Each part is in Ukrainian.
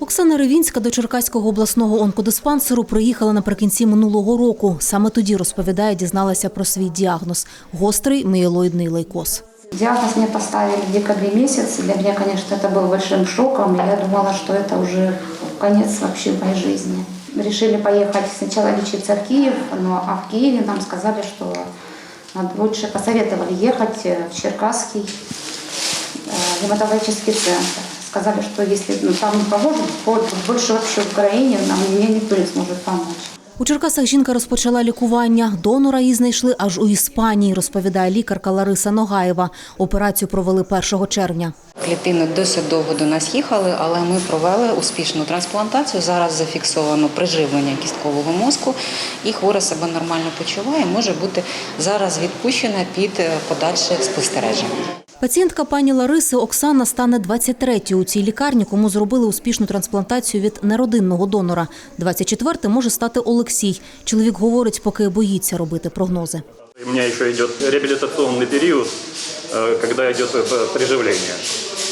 Оксана Ревінська до Черкаського обласного онкодиспансеру приїхала наприкінці минулого року. Саме тоді розповідає, дізналася про свій діагноз гострий мієлоїдний лейкоз. Диагноз мне поставили в декабре месяце. Для меня, конечно, это был большим шоком. и Я думала, что это уже конец вообще моей жизни. Решили поехать сначала лечиться в Киев, но а в Киеве нам сказали, что надо лучше посоветовали ехать э, в Черкасский э, гематологический центр. Сказали, что если ну, там не поможет, то больше вообще в Украине нам мне никто не сможет помочь. У Черкасах жінка розпочала лікування. Донора її знайшли аж у Іспанії, розповідає лікарка Лариса Ногаєва. Операцію провели 1 червня. Клітини досить довго до нас їхали, але ми провели успішну трансплантацію. Зараз зафіксовано приживлення кісткового мозку, і хвора себе нормально почуває. Може бути зараз відпущена під подальше спостереження. Пацієнтка пані Лариси Оксана стане 23-ю у цій лікарні, кому зробили успішну трансплантацію від неродинного донора. 24-м може стати Олексій. Чоловік говорить, поки боїться робити прогнози. У меня еще идет реабилитационный период, э, когда идет э, приживление.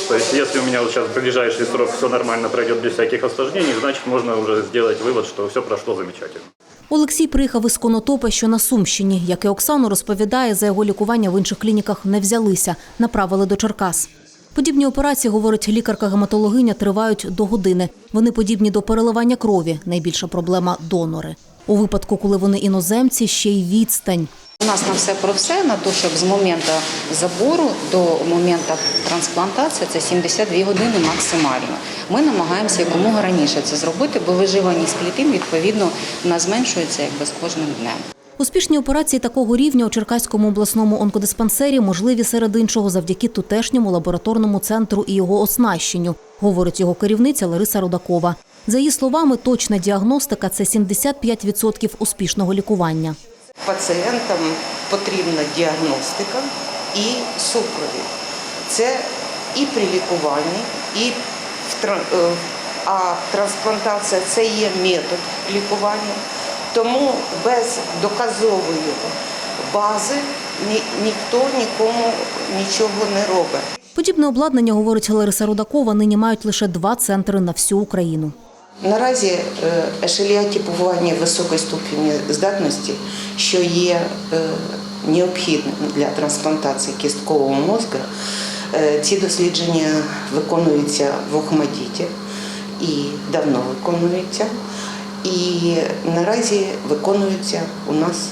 То есть если у меня вот сейчас в ближайший срок все нормально пройдет без всяких осложнений, значит можно уже сделать вывод, что все прошло замечательно. Олексій приїхав із Конотопа, що на Сумщині. Як і Оксану розповідає, за його лікування в інших клініках не взялися, направили до Черкас. Подібні операції, говорить лікарка-гематологиня, тривають до години. Вони подібні до переливання крові. Найбільша проблема донори. У випадку, коли вони іноземці, ще й відстань. У нас на все про все, на те, щоб з моменту забору до моменту трансплантації це 72 години максимально. Ми намагаємося якомога раніше це зробити, бо виживаність клітин відповідно у нас зменшується якби з кожним днем. Успішні операції такого рівня у Черкаському обласному онкодиспансері можливі серед іншого завдяки тутешньому лабораторному центру і його оснащенню, говорить його керівниця Лариса Рудакова. За її словами, точна діагностика це 75% успішного лікування. Пацієнтам потрібна діагностика і супровід. Це і при лікуванні, і в е, а трансплантація це є метод лікування. Тому без доказової бази ні, ніхто нікому нічого не робить. Подібне обладнання, говорить Лариса Рудакова, нині мають лише два центри на всю Україну. Наразі е, ешелія типування високої ступені здатності, що є е, необхідним для трансплантації кісткового мозку, е, ці дослідження виконуються в Охмадіті і давно виконуються. І наразі виконуються у нас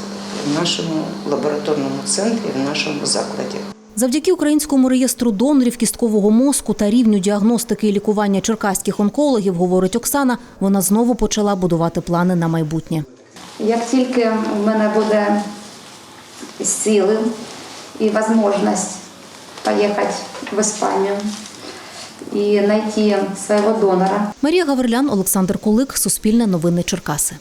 в нашому лабораторному центрі, в нашому закладі. Завдяки українському реєстру донорів кісткового мозку та рівню діагностики і лікування черкаських онкологів, говорить Оксана, вона знову почала будувати плани на майбутнє. Як тільки в мене буде сили і можливість поїхати в Іспанію і знайти свого донора, Марія Гаврилян, Олександр Кулик, Суспільне новини Черкаси.